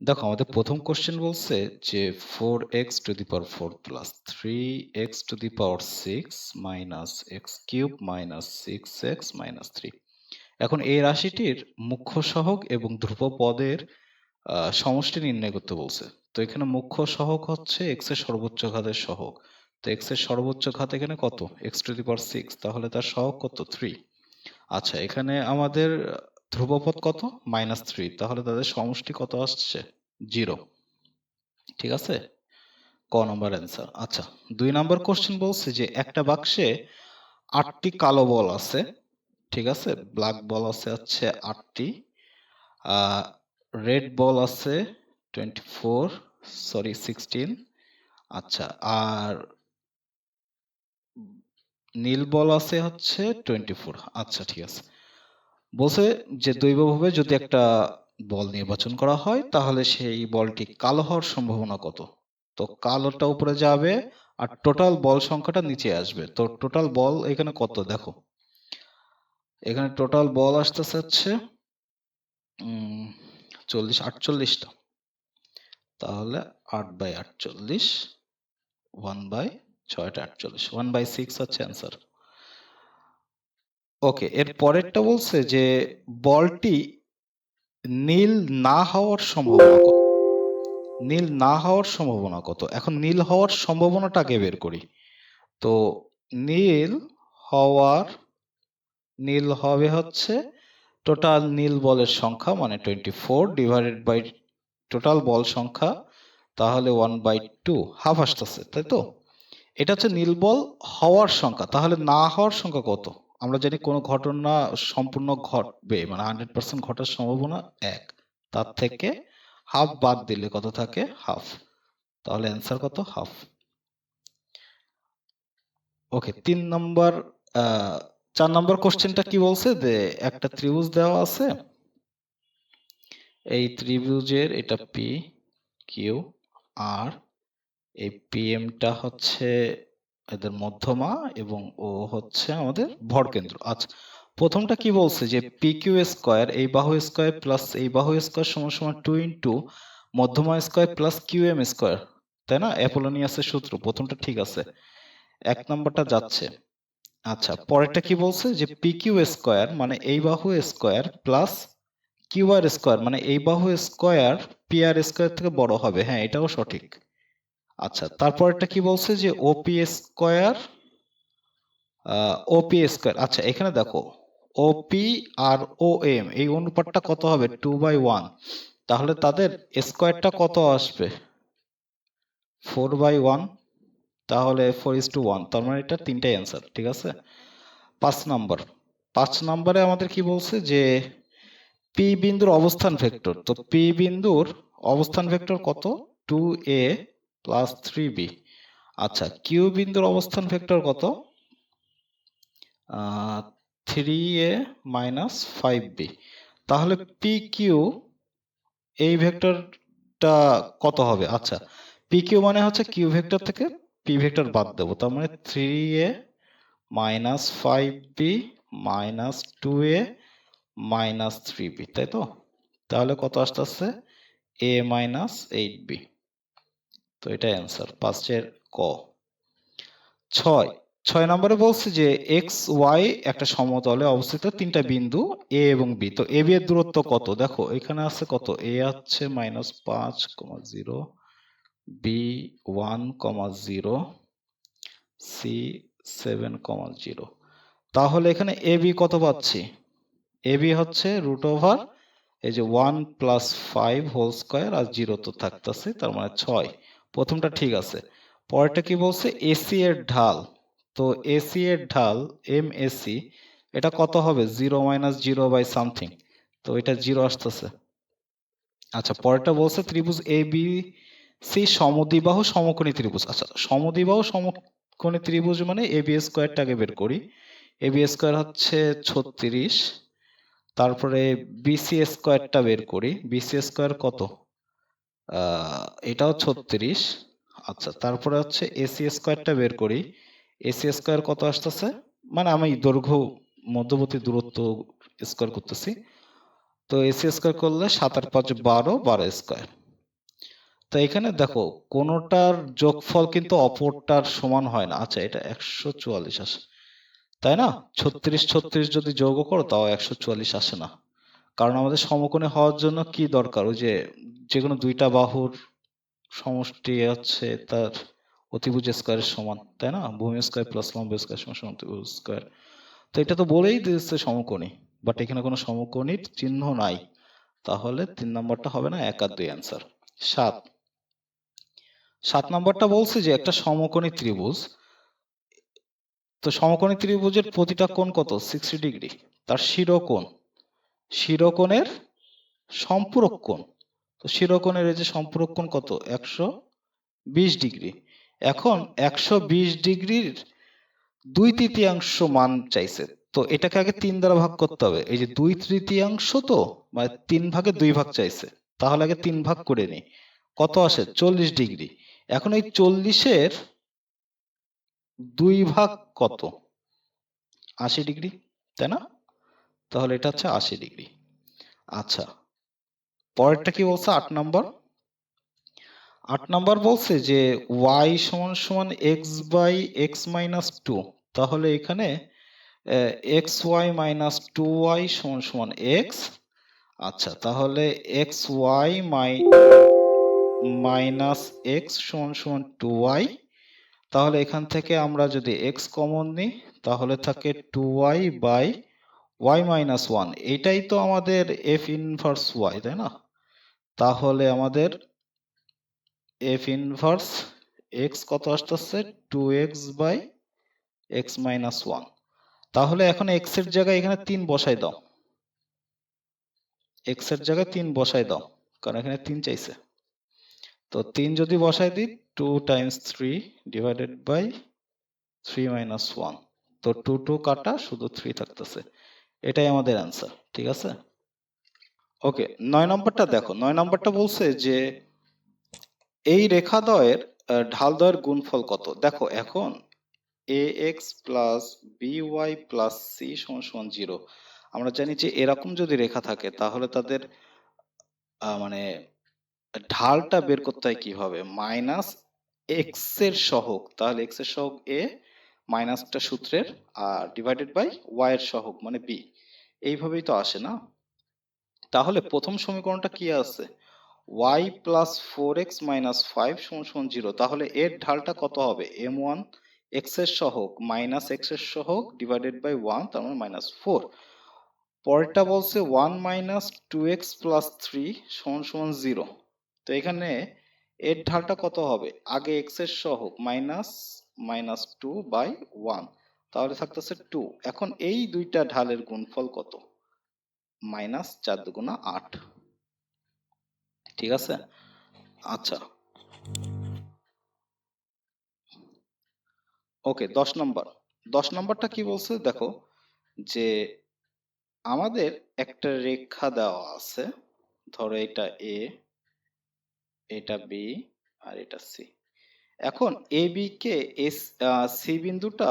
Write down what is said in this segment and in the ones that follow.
দেখো আমাদের প্রথম কোশ্চেন বলছে যে four x to the power four plus three x to the power six minus x cube minus six x minus three এখন এই রাশিটির মুখ্য সহগ এবং ধ্রুবপদের আহ, সমষ্টি নির্ণয় করতে বলছে। তো এখানে মুখ্য সহগ হচ্ছে এক্সের সর্বোচ্চ ঘাতের সহগ। তো এক্সের সর্বোচ্চ ঘাত এখানে কত? X to the power six তাহলে তার সহগ কত? থ্রি আচ্ছা এখানে আমাদের ধ্রুবপদ কত? Minus three. তাহলে তাদের সমষ্টি কত আসছে? জিরো। ঠিক আছে? ক নম্বর অ্যান্সার। আচ্ছা দুই নম্বর কোশ্চেন বলছে যে একটা বাক্সে আটটি কালো বল আছে। ঠিক আছে? ব্ল্যাক বল আছে হচ্ছে আটটি। রেড বল আছে টোয়েন্টি ফোর সরি, সিক্সটিন। আচ্ছা আর নীল বল আছে হচ্ছে টোয়েন্টি ফোর আচ্ছা ঠিক আছে। বলছে যে দৈবভাবে যদি একটা বল নির্বাচন করা হয় তাহলে সেই বলটি কালো হওয়ার সম্ভাবনা কত? তো কালোটা উপরে যাবে আর টোটাল বল সংখ্যাটা নিচে আসবে। তো টোটাল বল এখানে কত? দেখো। এখানে টোটাল বল আসতেছে হচ্ছে উম, চল্লিশ আটচল্লিশটা। তাহলে আট বাই আটচল্লিশ ওয়ান বাই ছয়টা আটচল্লিশ। ওয়ান বাই সিক্স হচ্ছে অ্যান্সার ওকে, এর পরেরটা বলছে যে বলটি নীল না হওয়ার সম্ভাবনা কত? নীল না হওয়ার সম্ভাবনা কত? এখন নীল হওয়ার সম্ভাবনাটাকে বের করি। তো নীল হওয়ার, নীল হবে হচ্ছে টোটাল নীল বলের সংখ্যা মানে twenty four divided by total ball সংখ্যা, তাহলে ওয়ান বাই টু হাফ আসতেছে, তাই তো? এটা হচ্ছে নীল বল হওয়ার সংখ্যা, তাহলে না হওয়ার সংখ্যা কত? আমরা জানি কোনো ঘটনা সম্পূর্ণ ঘটবে মানে হান্ড্রেড পার্সেন্ট ঘটার সম্ভাবনা এক। তার থেকে হাফ বাদ দিলে কত থাকে? হাফ তাহলে অ্যান্সার কত? হাফ ওকে তিন নম্বর চার নম্বর কোশ্চেনটা কি বলছে? যে একটা ত্রিভুজ দেওয়া আছে। এই ত্রিভুজের এটা পি কিউ আর এই পিএমটা হচ্ছে এদের মধ্যমা এবং ও হচ্ছে আমাদের ভরকেন্দ্র। আচ্ছা প্রথমটা কি বলছে যে পি স্কোয়ার এই বাহু স্কোয়ার প্লাস এই বাহু স্কোয়ার সমান সমান টু ইন্টু মধ্যমা square plus Q M square তাই না? অ্যাপোলোনিয়াসের সূত্র, প্রথমটা ঠিক আছে। এক নম্বরটা যাচ্ছে। আচ্ছা পরেরটা কি বলছে যে পি স্কোয়ার মানে এই বাহু square plus Q R square মানে এই বাহু স্কোয়ার পি আর স্কোয়ার থেকে বড় হবে। হ্যাঁ এটাও সঠিক। আচ্ছা তারপরটা কি বলছে যে ওপি স্কোয়ার ওপি স্কোয়ার আচ্ছা এখানে দেখো ওপি আর ও এম এই অনুপাতটা কত হবে? টু বাই ওয়ান তাহলে তাদের স্কোয়ারটা কত আসবে? ফোর বাই ওয়ান তাহলে ফোর ইস টু ওয়ান তার মানে এটা তিনটাই অ্যান্সার ঠিক আছে? পাঁচ নম্বর পাঁচ নম্বরে আমাদের কি বলছে যে পি বিন্দুর অবস্থান ভেক্টর তো পি বিন্দুর অবস্থান ভেক্টর কত? Two A plus three B আচ্ছা কিউ বিন্দুর অবস্থান ভেক্টর কত? Three A minus five B তাহলে পি কিউ এই ভেক্টরটা কত হবে? আচ্ছা পি কিউ মানে হচ্ছে কিউ ভেক্টর থেকে পি ভেক্টর বাদ দেবো। তার মানে three A minus five B minus two A minus three B তাই তো? তাহলে কত আসতে আসছে এ মাইনাস এইট বি তো এটাই অ্যান্সার পাঁচের ক। ছয় ছয় নম্বরে বলছে যে এক্স ওয়াই একটা সমতলে অবস্থিত তিনটা বিন্দু এ এবং বি তো এ বি এর দূরত্ব কত? দেখো, এখানে আছে কত? এ আছে মাইনাস পাঁচ comma zero B one comma zero C seven comma zero তাহলে এখানে এ বি কত পাচ্ছি? এ বি হচ্ছে রুট ওভার এই যে one plus five whole square আর জিরো তো থাকতেছে, তার মানে ছয়। প্রথমটা ঠিক আছে। পরেরটা কি বলছে? এসি এর ঢাল। তো এসি এর ঢাল এম এসি এটা কত হবে? Zero minus zero by something. তো এটা জিরো আসতেছে। আচ্ছা পরেরটা বলছে ত্রিভুজ এ বি সি সমদ্বিবাহু সমকোণী ত্রিভুজ। আচ্ছা সমদ্বিবাহু সমকোণী ত্রিভুজ মানে এ বি স্কোয়ারটাকে বের করি। এ বি স্কোয়ার হচ্ছে ছত্রিশ। তারপরে বিসি স্কোয়ারটা বের করি। বিসি স্কোয়ার কত? এটাও ছত্রিশ। আচ্ছা তারপরে হচ্ছে এসি স্কোয়ারটা বের করি। এসি স্কোয়ার কত আসতেছে? মানে আমি দৈর্ঘ্য, মধ্যবর্তী দূরত্ব স্কোয়ার করতেছি। তো এসি স্কোয়ার করলে সাত আর পাঁচ বারো বারো স্কোয়ার তো এখানে দেখো, কোনোটার যোগফল কিন্তু অপরটার সমান হয় না। আচ্ছা এটা একশো চুয়াল্লিশ আসে। তাই না? ছত্রিশ ছত্রিশ যদি যোগ করো, তাও একশো চুয়াল্লিশ আসে না। কারণ আমাদের সমকোণী হওয়ার জন্য কি দরকার? ওই যে যে কোনো দুইটা বাহুর সমষ্টি হচ্ছে তার অতিভুজ স্কোয়ারের সমান, তাই না? ভূমি স্কোয়ার প্লাস লম্ব স্কোয়ার সমান সমান অতিভুজ স্কোয়ার তো এটা তো বলেই দিয়েছে সমকোণী বাট এখানে কোনো সমকোণীর চিহ্ন নাই। তাহলে তিন নম্বরটা হবে না এক আর দুই অ্যান্সার সাত। সাত নম্বরটা বলছে যে একটা সমকোণী ত্রিভুজ, তো সমকোণী ত্রিভুজের প্রতিটা কোণ কত? সিক্সটি ডিগ্রি তার শিরোকোণ, শিরোকোণের সম্পূরক কোণ। তো শিরোকোণের এই যে সম্পূরক কত? একশো বিশ ডিগ্রি। এখন একশো বিশ ডিগ্রির দুই তৃতীয়াংশ মান চাইছে। তো এটাকে আগে তিন দ্বারা ভাগ করতে হবে। এই যে দুই তৃতীয়াংশ তো মানে তিন ভাগে দুই ভাগ চাইছে। তাহলে আগে তিন ভাগ করে নি কত আসে? চল্লিশ ডিগ্রি। এখন এই চল্লিশের দুই ভাগ কত? আশি ডিগ্রি, তাই না? তাহলে এটা হচ্ছে আশি ডিগ্রি। আচ্ছা পরেরটা কি বলছে? আট নম্বর? আট নম্বর বলছে যে ওয়াই সমান সমান x by x minus two তাহলে এখানে x y minus two y সমান সমান এক্স আচ্ছা তাহলে এক্স ওয়াই মাই মাইনাস এক্স সমান সমান টু ওয়াই তাহলে এখান থেকে আমরা যদি এক্স কমন নিই, তাহলে থাকে two y by y minus one এটাই তো আমাদের এফ ইনভার্স ওয়াই তাই না? তাহলে আমাদের এফ ইনভার্স এক্স কত আসতেছে? Two x by x minus one তাহলে এখন এক্সের জায়গায় এখানে তিন বসাই দাও। এক্সের জায়গায় তিন বসাই দাও, কারণ এখানে তিন চাইছে। তো তিন যদি বসাই দিই two times three divided by three minus one তো টু টু কাটা, শুধু থ্রি থাকতেছে। এটাই আমাদের অ্যান্সার ঠিক আছে? ওকে নয় নম্বরটা দেখো নয় নম্বরটা বলছে যে এই রেখাদ্বয়ের ঢালদ্বয়ের গুণফল কত? দেখো এখন A x plus B y plus C সমান সমান জিরো আমরা জানি যে এরকম যদি রেখা থাকে তাহলে তাদের মানে ঢালটা বের করতে হয় কীভাবে? মাইনাস এক্সের সহগ। তাহলে এক্সের সহগ এ মাইনাসটা সূত্রের আর ডিভাইডেড বাই ওয়াই এর সহগ মানে বি এইভাবেই তো আসে না? তাহলে প্রথম সমীকরণটা কি আছে? Y plus four x minus five সমান সমান জিরো তাহলে এর ঢালটা কত হবে? এম ওয়ান এক্সের সহগ মাইনাস এক্সের সহগ ডিভাইডেড বাই ওয়ান তার মানে মাইনাস ফোর পরেরটা বলছে one minus two x plus three সমান সমান জিরো তো এখানে এর ঢালটা কত হবে? আগে এক্সের সহগ minus minus two by one তাহলে থাকতেছে টু এখন এই দুইটা ঢালের গুণফল কত? মাইনাস চার দুগুণা আট। ঠিক আছে? আচ্ছা। ওকে, দশ নম্বর। দশ নম্বরটা কি বলছে? দেখো, যে আমাদের একটা রেখা দেওয়া আছে। ধরো এটা এ এটা বি আর এটা সি এখন এ বি কে এস সি বিন্দুটা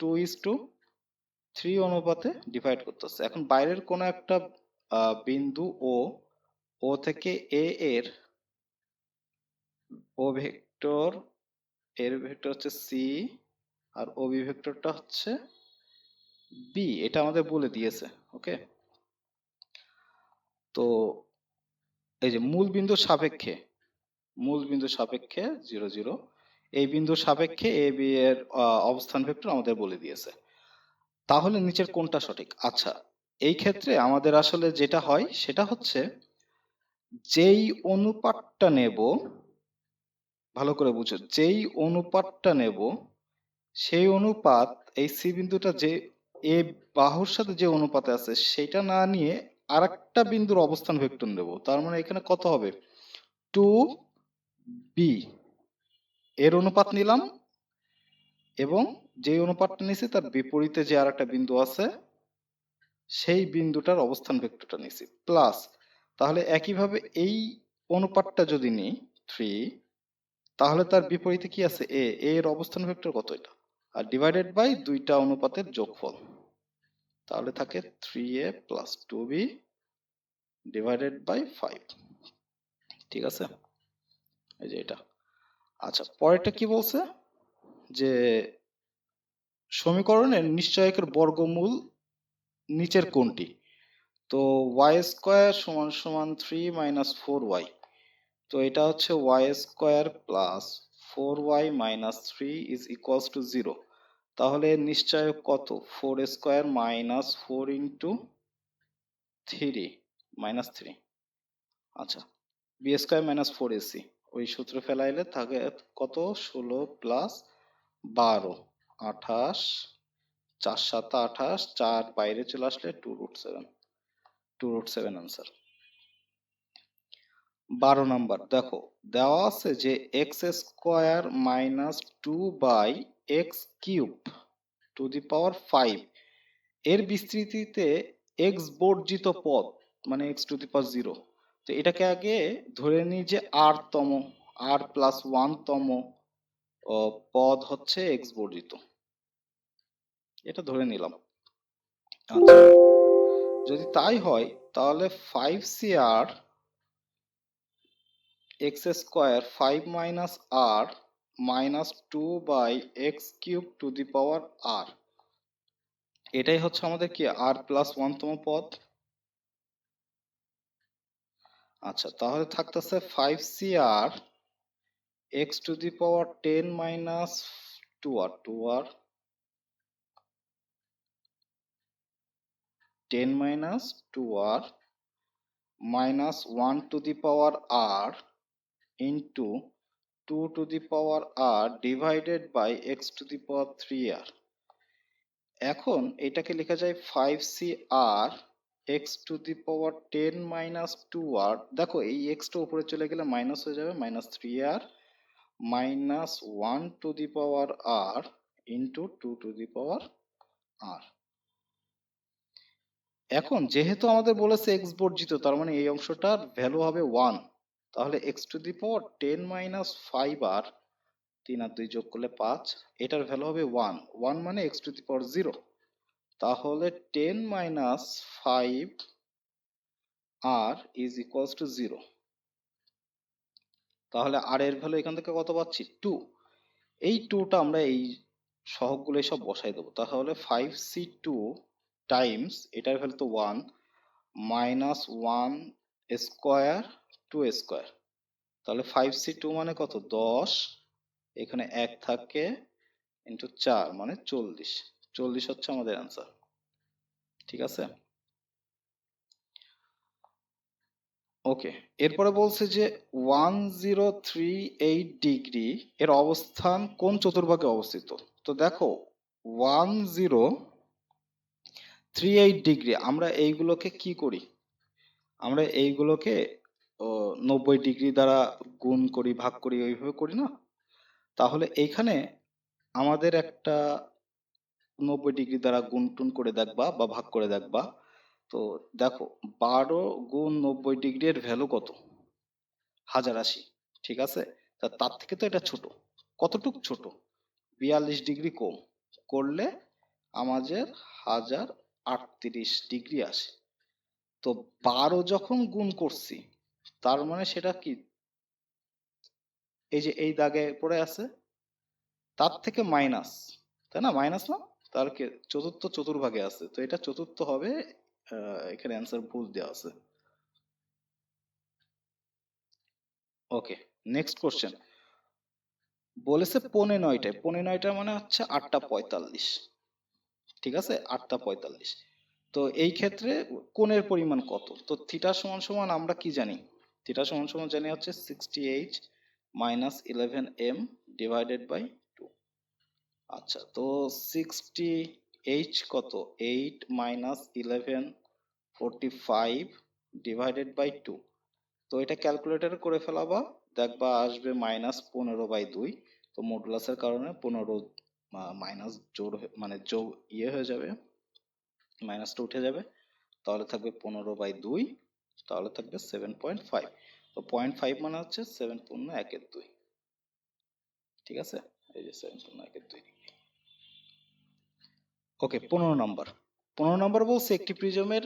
টু ইস টু থ্রি অনুপাতে ডিভাইড করতেছে। এখন বাইরের কোনো একটা বিন্দু ও ও থেকে এ এর ও ভেক্টর, এর ভেক্টর হচ্ছে সি আর ও বি ভেক্টরটা হচ্ছে বি এটা আমাদের বলে দিয়েছে, ওকে? তো এই যে মূল বিন্দুর সাপেক্ষে, মূল বিন্দুর সাপেক্ষে জিরো জিরো এই বিন্দুর সাপেক্ষে এ বি এর অবস্থান ভেক্টর আমাদের বলে দিয়েছে। তাহলে নিচের কোনটা সঠিক? আচ্ছা এই ক্ষেত্রে আমাদের আসলে যেটা হয় সেটা হচ্ছে যেই অনুপাতটা নেব, ভালো করে বুঝো, যেই অনুপাতটা নেব, সেই অনুপাত, এই সি বিন্দুটা যে, এ বাহুর সাথে যে অনুপাতে আছে সেটা না নিয়ে আরেকটা বিন্দুর অবস্থান ভেক্টর নেব। তার মানে এখানে কত হবে? টু বি এর অনুপাত নিলাম এবং যে অনুপাতটা নিছি তার বিপরীতে যে আরেকটা বিন্দু আছে, সেই বিন্দুটার অবস্থান ভেক্টরটা নিছি। প্লাস তাহলে একইভাবে এই অনুপাতটা যদি নিই থ্রি তাহলে তার বিপরীতে কি আছে? এ এর অবস্থান ভেক্টর কত এটা? আর ডিভাইডেড বাই দুইটা অনুপাতের যোগফল। তাহলে থাকে three A plus two B divided by five ঠিক আছে? এই যে এটা। আচ্ছা পরেরটা কি বলছে? যে সমীকরণের নিশ্চয়কের বর্গমূল নিচের কোনটি? তো ওয়াই স্কোয়ার সমান সমান থ্রি মাইনাস ফোর ওয়াই তো এটা হচ্ছে y square plus four y minus three is equals to zero তাহলে এর নিশ্চয়ক কত? Four square minus four into three minus three আচ্ছা B square minus four AC ওই সূত্র ফেলাইলে থাকে কত? ষোলো প্লাস বারো। আঠাশ, চার সাত আঠাশ, চার বাইরে চলে আসলে two root seven two root seven answer বারো নাম্বার দেখো, দেওয়া আছে যে x square minus two by x cube to the power five এর বিস্তৃতিতে এক্স বর্জিত পদ মানে x to the power zero তো এটাকে আগে ধরে নিই যে আর তম আর প্লাস ওয়ান তম পদ হচ্ছে এক্স বর্জিত এটা ধরে নিলাম। আচ্ছা। যদি তাই হয় তাহলে five C R x square five minus R minus two by x cube to the power R এটাই হচ্ছে আমাদের কি আর প্লাস ওয়ানতম পদ? আচ্ছা তাহলে থাকতেছে five C R x to the power ten minus two R two R ten minus two R minus one to the power R into two to the power R divided by x to the power three R এখন এটাকে লেখা যায় five C R x to the power ten minus two R দেখো এই এক্সটা উপরে চলে গেলে মাইনাস হয়ে যাবে minus three R minus one to the power R into two to the power R এখন যেহেতু আমাদের বলেছে এক্স বর্জিত, তার মানে এই অংশটার ভ্যালু হবে ওয়ান তাহলে x to the power ten minus five R তিন আর দুই যোগ করলে পাঁচ, এটার ভ্যালু হবে ওয়ান ওয়ান মানে x to the power zero তাহলে ten minus five R is equals to zero তাহলে আর এর ভ্যালু এখান থেকে কত পাচ্ছি? টু এই টুটা আমরা এই সহগগুলো সব বসাই দেবো। তাহলে ফাইভ সি টু টাইমস এটার ভ্যালু তো one minus one square two square তাহলে ফাইভ সি টু মানে কত? দশ। এখানে এক থাকে ইন্টু চার মানে চল্লিশ। চল্লিশ হচ্ছে আমাদের অ্যান্সার ঠিক আছে? ওকে এরপরে বলছে যে one zero three eight degree এর অবস্থান কোন চতুর্ভাগে অবস্থিত? তো দেখো one zero three eight degree আমরা এইগুলোকে কি করি? আমরা এইগুলোকে নব্বই ডিগ্রি দ্বারা গুণ করি, ভাগ করি ওইভাবে করি না? তাহলে এইখানে আমাদের একটা নব্বই ডিগ্রি দ্বারা গুণ টুন করে দেখবা বা ভাগ করে দেখবা। তো দেখো বারো গুণ নব্বই ডিগ্রি এর ভ্যালু কত? হাজার আশি, ঠিক আছে? তা তার থেকে তো এটা ছোট। কতটুক ছোট? বিয়াল্লিশ ডিগ্রি কম করলে আমাদের হাজার আটত্রিশ ডিগ্রি আসে। তো বারো যখন গুণ করছি, তার মানে সেটা কি? এই যে এই দাগে পড়ে আছে, তার থেকে মাইনাস তাই না? মাইনাস না? তার চতুর্থ, চতুর্ভাগে আছে। তো এটা চতুর্থ হবে এখানে অ্যান্সার ভুল দেওয়া আছে। ওকে নেক্সট কোশ্চেন বলেছে পনে নয়টায়। পনে নয়টা মানে হচ্ছে আটটা পঁয়তাল্লিশ। ঠিক আছে? আটটা পঁয়তাল্লিশ। তো এই ক্ষেত্রে কোণের পরিমাণ কত? তো থিটা সমান সমান আমরা কি জানি? থিটা সমান সমান জানি হচ্ছে sixty eight minus eleven M divided by two আচ্ছা তো সিক্সটি এইচ কত? Eight minus eleven forty five divided by two তো এটা ক্যালকুলেটরে করে ফেলাবা। দেখবা আসবে মাইনাস পনেরো বাই দুই। তো মডুলাসের কারণে পনেরো মাইনাস জোর মানে যোগ ইয়ে হয়ে যাবে। মাইনাসটা উঠে যাবে। তাহলে থাকবে পনেরো বাই দুই। তাহলে থাকবে সেভেন পয়েন্ট ফাইভ তো পয়েন্ট ফাইভ মানে হচ্ছে সেভেন পূর্ণ একের দুই। ঠিক আছে? এই যে সেভেন পূর্ণ একের দুই। ওকে পনেরো নম্বর। পনেরো নম্বর বলছে একটি প্রিজমের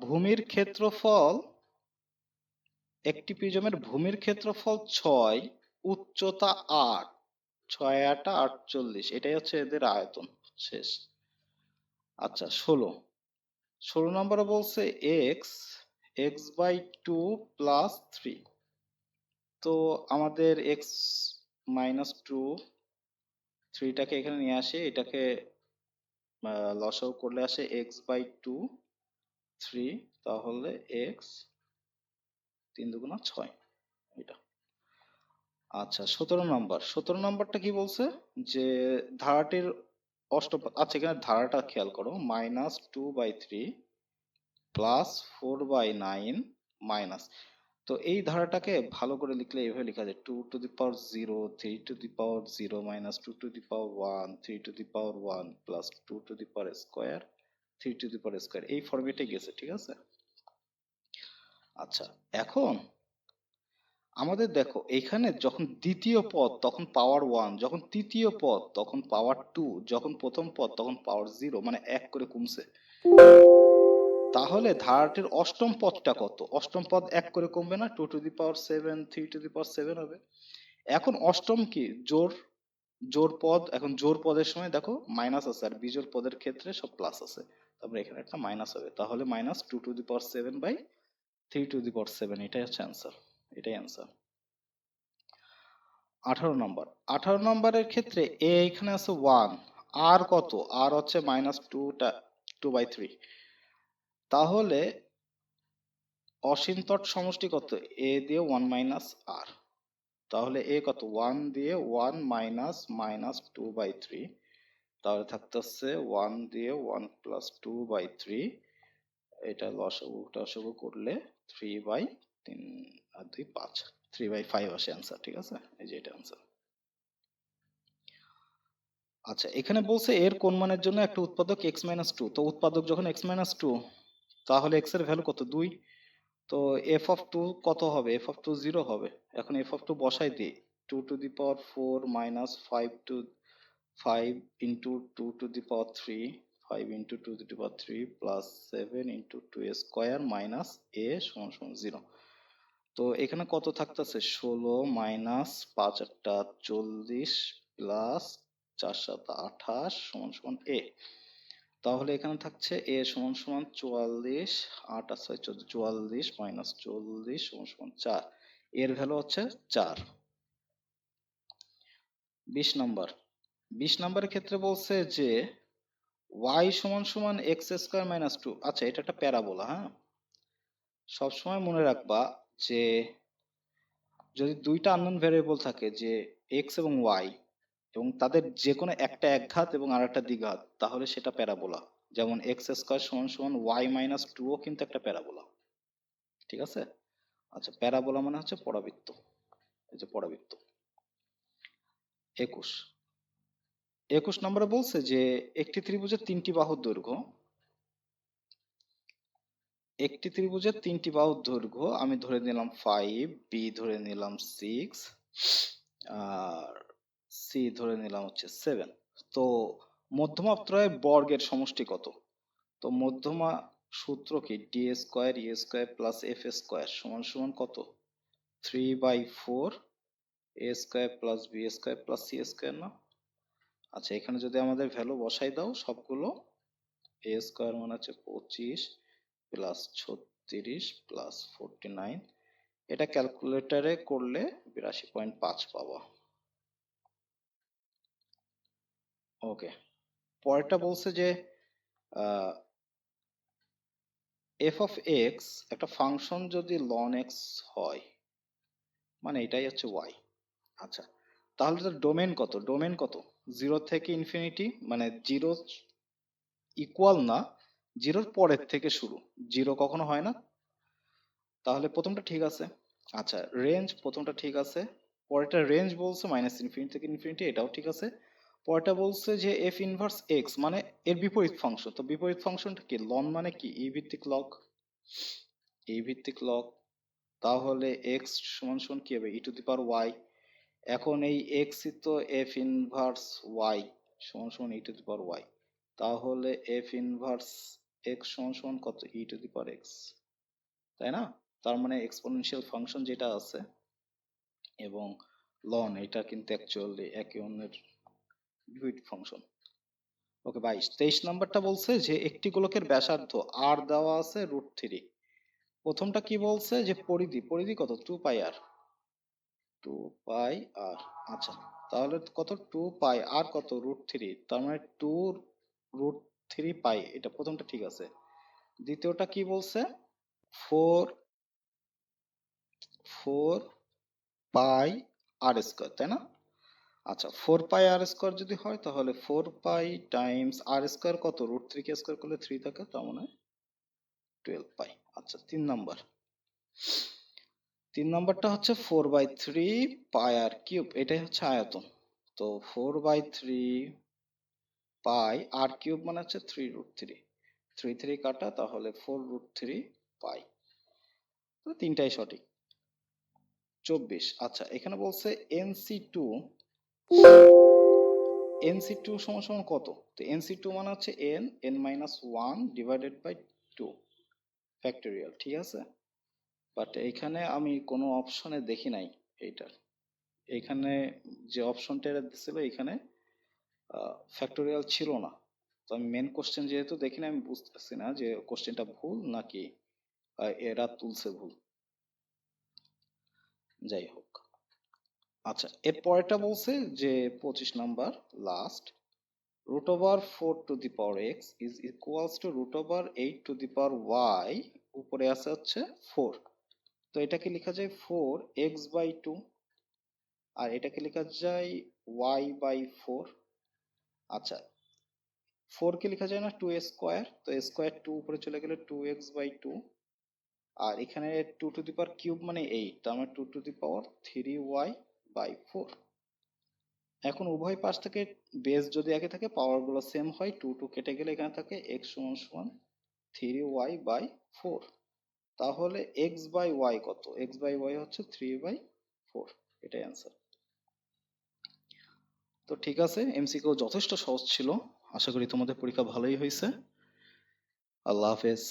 ভূমির ক্ষেত্রফল একটি প্রিজমের ভূমির ক্ষেত্রফল ছয় উচ্চতা আট ছয় আটা আটচল্লিশ। এটাই হচ্ছে এদের আয়তন শেষ। আচ্ছা ষোলো। ষোলো নম্বরে বলছে x x by two plus three তো আমাদের এক্স মাইনাস টু থ্রিটাকে এখানে নিয়ে আসে এটাকে লসাও করলে আসে এক্স বাই টু থ্রি তাহলে এক্স তিন দুগুণা ছয় এটা আচ্ছা সতেরো নম্বর সতেরো নম্বরটা কি বলছে? যে ধারাটির অষ্ট আচ্ছা এখানে ধারাটা খেয়াল করো minus two by three plus four by nine minus তো এই ধারাটাকে ভালো করে লিখলে এইভাবে লেখা যায় two to the power zero three to the power zero minus two to the power one three to the power one plus two to the power square three to the power square এই ফর্মেটে গেছে, ঠিক আছে? আচ্ছা এখন আমাদের দেখো, এখানে যখন দ্বিতীয় পদ তখন পাওয়ার ওয়ান যখন তৃতীয় পদ তখন পাওয়ার টু যখন প্রথম পদ তখন পাওয়ার জিরো মানে এক করে কমছে। তাহলে ধারাটির অষ্টম পদটা কত? অষ্টম পদ এক করে কমবে না two to the power seven three to the power seven হবে। এখন অষ্টম কি? জোর জোর পদ, এখন জোর পদের সময় দেখো মাইনাস আছে আর বিজোর পদের ক্ষেত্রে সব প্লাস আছে। তারপরে এখানে একটা মাইনাস হবে, তাহলে minus two to the power seven by three to the power seven এটাই হচ্ছে অ্যান্সার এটাই অ্যান্সার আঠারো নম্বর আঠারো নম্বরের ক্ষেত্রে এ এখানে আছে ওয়ান আর কত? আর হচ্ছে মাইনাস টুটা টু বাই থ্রি তাহলে অসীমতট সমষ্টি কত? এ দিয়ে ওয়ান মাইনাস আর তাহলে এ কত? ওয়ান দিয়ে one minus minus two by three তাহলে থাকতেছে ওয়ান দিয়ে one plus two by three এটা লসাগু টসাগু করলে থ্রি বাই তিন আর দুই পাঁচ। থ্রি বাই ফাইভ আসে অ্যান্সার ঠিক আছে? এই যে এটা অ্যান্সার আচ্ছা এখানে বলছে এর কোন মানের জন্য একটা উৎপাদক এক্স মাইনাস টু তো উৎপাদক যখন এক্স মাইনাস টু তাহলে এক্সের ভ্যালু কত? দুই। তো এফ অফ টু কত হবে? এফ অফ টু জিরো হবে। এখন এফ অফ টু বসাই দিই। Two to the power four minus five two five into two to the power three five into two to the power three plus seven into two A square minus A সমান সমান zero তো এখানে কত থাকতেছে? ষোলো minus পাঁচ আটটা চল্লিশ প্লাস চার সাত আঠাশ সমান সমান এ তাহলে এখানে থাকছে এ সমান সমান চুয়াল্লিশ, আট আর ছয় চোদ্দ চুয়াল্লিশ মাইনাস চল্লিশ সমান সমান চার। এর ভ্যালু হচ্ছে চার। বিশ নাম্বার বিশ নাম্বারের ক্ষেত্রে বলছে যে ওয়াই সমান সমান এক্স স্কোয়ার মাইনাস টু আচ্ছা এটা একটা প্যারাবোলা হ্যাঁ? সবসময় মনে রাখবা যে যদি দুইটা আননোন ভ্যারিয়েবল থাকে যে এক্স এবং ওয়াই এবং তাদের যে কোনো একটা একঘাত এবং আর একটা দ্বিঘাত, তাহলে সেটা প্যারাবোলা। যেমন এক্স স্কোয়ার সমান সমান ওয়াই মাইনাস টুও কিন্তু একটা প্যারাবোলা। ঠিক আছে? আচ্ছা প্যারাবোলা মানে হচ্ছে পরাবৃত্ত। এই যে পরাবৃত্ত। একুশ। একুশ নম্বরে বলছে যে একটি ত্রিভুজের তিনটি বাহুর দৈর্ঘ্য। একটি ত্রিভুজের তিনটি বাহুর দৈর্ঘ্য আমি ধরে নিলাম ফাইভ বি ধরে নিলাম সিক্স আর সি ধরে নিলাম হচ্ছে সেভেন তো মধ্যমা ত্রয়ের বর্গের সমষ্টি কত? তো মধ্যমা সূত্র কি? D square E square plus F square সমান সমান কত? Three by four A square plus B square plus C square না? আচ্ছা এখানে যদি আমাদের ভ্যালু বসাই দাও, সবগুলো এ স্কোয়ার মানে হচ্ছে পঁচিশ প্লাস ছত্রিশ প্লাস ফোরটি নাইন এটা ক্যালকুলেটরে করলে বিরাশি পয়েন্ট পাঁচ পাবা। ওকে। পরেরটা বলছে যে এফ অফ এক্স একটা ফাংশন যদি লন এক্স হয় মানে এটাই হচ্ছে ওয়াই আচ্ছা। তাহলে তার ডোমেন কত? ডোমেন কত? জিরো থেকে ইনফিনিটি মানে জিরো ইকুয়াল না জিরোর পরের থেকে শুরু। জিরো কখনো হয় না। তাহলে প্রথমটা ঠিক আছে। আচ্ছা রেঞ্জ প্রথমটা ঠিক আছে। পরেরটা রেঞ্জ বলছে মাইনাস ইনফিনিটি থেকে ইনফিনিটি এটাও ঠিক আছে। পরেরটা বলছে যে এফ ইনভার্স এক্স মানে এর বিপরীত ফাংশন তো বিপরীত ফাংশনটা কি? লন মানে কি? ই ভিত্তিক লগ এই ভিত্তিক লক তাহলে এক্স সমান সমান কি হবে? ই টু দি পাওয়ার ওয়াই এখন এই এক্স তো এফ ইনভার্স ওয়াই সমান সমান e to the power y তাহলে এফ ইনভার্স এক্স সমান সমান কত? ই টু দি পাওয়ার এক্স তাই না? তার মানে এক্সপোনেনশিয়াল ফাংশন যেটা আছে এবং লন এটা কিন্তু অ্যাকচুয়ালি একে অন্যের বিপরীত ফাংশন ওকে বাইশ তেইশ নাম্বারটা বলছে যে একটি গোলকের ব্যাসার্ধ আর দেওয়া আছে রুট থ্রি প্রথমটা কি বলছে যে পরিধি পরিধি কত? টু পাই আর টু পাই আর আচ্ছা তাহলে কত? টু পাই আর কত? রুট থ্রি তার মানে টু রুট থ্রি পাই এটা প্রথমটা ঠিক আছে। দ্বিতীয়টা কি বলছে? Four four pi R square তাই না? আচ্ছা ফোর পাই আর স্কোয়ার যদি হয়, তাহলে four pi times R square কত? রুট থ্রি কে স্কোয়ার করলে থ্রি থাকে, তার মানে টুয়েলভ পাই আচ্ছা তিন নাম্বার তিন নাম্বারটা হচ্ছে four by three pi R cube এটাই হচ্ছে আয়তন। তো four by three pi R cube মানে হচ্ছে three root three three three কাটা, তাহলে ফোর রুট থ্রি পাই তো তিনটাই সঠিক। চব্বিশ আচ্ছা এখানে বলছে এনসি টু এনসি টু সমান সমান কত? তো এনসি টু মানে হচ্ছে N N minus one divided by two factorial ঠিক আছে? বাট এইখানে আমি কোনো অপশনে দেখি নাই এইটার এইখানে যে অপশনটা এটা দিছিল এখানে ফ্যাক্টোরিয়াল ছিল না। তো আমি মেন কোশ্চেন যেহেতু দেখি না আমি বুঝতেছি না যে কোশ্চেনটা ভুল নাকি এরা তুলছে ভুল। যাই হোক। আচ্ছা এর পরেরটা বলছে যে পঁচিশ number last root over four to the power x is equals to root over eight to the power y উপরে আছে হচ্ছে ফোর তো এটাকে লেখা যায় ফোর এক্স বাই টু আর এটাকে লেখা যায় ওয়াই বাই ফোর আচ্ছা ফোর কে লেখা যায় না টু স্কোয়ার তো স্কোয়ার টু উপরে চলে গেলে টু এক্স বাই টু আর এখানে two to the power cube মানে এইট তার মানে two to the power three Y by four এখন উভয় পাশ থেকে বেস যদি একই থাকে পাওয়ারগুলো সেম হয় টু টু কেটে গেলে এখানে থাকে এক্স সমান সমান থ্রি ওয়াই বাই ফোর তাহলে এক্স বাই ওয়াই কত? এক্স বাই ওয়াই হচ্ছে থ্রি বাই ফোর এটাই অ্যান্সার তো ঠিক আছে এমসিকিউ যথেষ্ট সহজ ছিল। আশা করি তোমাদের পরীক্ষা ভালোই হয়েছে। আল্লাহ হাফেজ।